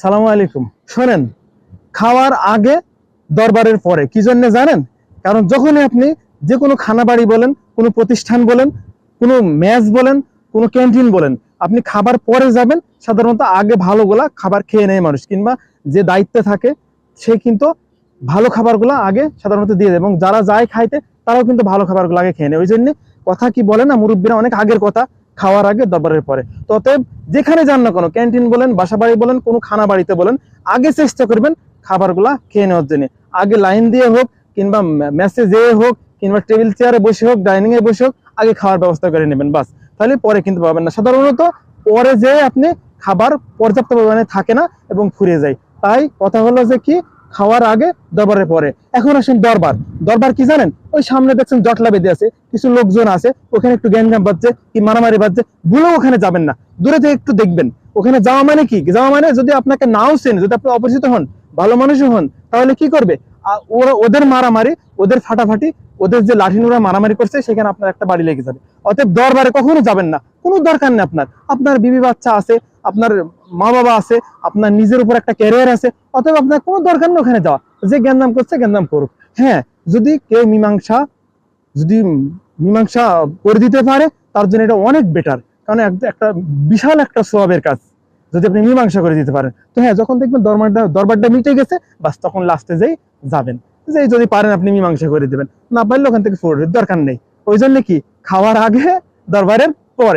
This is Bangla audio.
সালামু আলাইকুম। শোনেন, খাওয়ার আগে, দরবারের পরে, কি জন্য জানেন? কারণ যখনই আপনি যে কোনো খানা বাড়ি বলেন, কোনো প্রতিষ্ঠান বলেন, কোনো ম্যাচ বলেন, কোনো ক্যান্টিন বলেন, আপনি খাবার পরে যাবেন, সাধারণত আগে ভালোগুলা খাবার খেয়ে নেয় মানুষ, কিংবা যে দায়িত্বে থাকে, সে কিন্তু ভালো খাবারগুলো আগে সাধারণত দিয়ে দেয়, এবং যারা যায় খাইতে, তারাও কিন্তু ভালো খাবারগুলো আগে খেয়ে নেয়। ওই জন্য কথা কি বলে না, মুরব্বীরা অনেক আগের কথা। খাওয়ার আগে দরবারের পরে। অতএব যেখানে যান না কোনো, ক্যান্টিন বলেন বাসা বাড়ি বলেন, কোনো খানা বাড়িতে বলেন, আগে চেষ্টা করবেন খাবারগুলা খেয়ে নেওয়ার জন্য। আগে লাইন দিয়ে হোক, কিংবা মেসে যেয়ে হোক, কিংবা টেবিল চেয়ারে বসে হোক ডাইনিং এ বসে হোক, আগে খাওয়ার ব্যবস্থা করে নেবেন, বাস। তাহলে পরে কিন্তু পাবেন না। সাধারণত পরে যে আপনি খাবার পর্যাপ্ত পরিমাণে থাকে না এবং ফুরিয়ে যায়। তাই কথা হলো যে কি, খাওয়ার আগে দরবারে পরে। এখন আসেন দরবার। দরবার কি জানেন? ওই সামনে দেখছেন জটলা বেঁধে আছে, কিছু লোকজন আছে, ওখানে একটু গ্যাঞ্জাম বাজছে কি মারামারি বাজছে ভুলেও ওখানে যাবেন না। দূরে থেকে একটু দেখবেন। ওখানে যাওয়া মানে কি? যাওয়া মানে যদি আপনাকে নাও চেন, যদি আপনি অপরিচিত হন, ভালো মানুষও হন, তাহলে কি করবে? ওরা ওদের মারামারি, ওদের ফাটাফাটি, ওদের যে লাঠি নোড়া মারামারি করছে, সেখানে আপনার একটা বাড়ি লেগে যাবে। অতএব দরবারে কখনো যাবেন না। কোনো দরকার নেই আপনার। আপনার বিবি বাচ্চা আছে, আপনার মা বাবা আছে, আপনার নিজের উপর একটা ক্যারিয়ার আছে অতএব আপনার কোনো দরকার নেই ওখানে যাওয়া যে জ্ঞানদাম করছে জ্ঞানদাম করুক। হ্যাঁ যদি কেউ মীমাংসা, যদি মীমাংসা করে দিতে পারে, তার জন্য এটা অনেক বেটার কারণ এক- একটা বিশাল একটা স্বভাবের কাজ, যদি আপনি মীমাংসা করে দিতে পারেন। তো হ্যাঁ যখন দেখবেন দরবারটা দরবারটা মিটে গেছে, বাস তখন লাস্টে যেই যাবেন। যে যদি পারেন আপনি মীমাংসা করে দেবেন। না পারলে ওখান থেকে ফোর দরকার নেই। ওই জন্য কি? খাওয়ার আগে দরবারের পরে।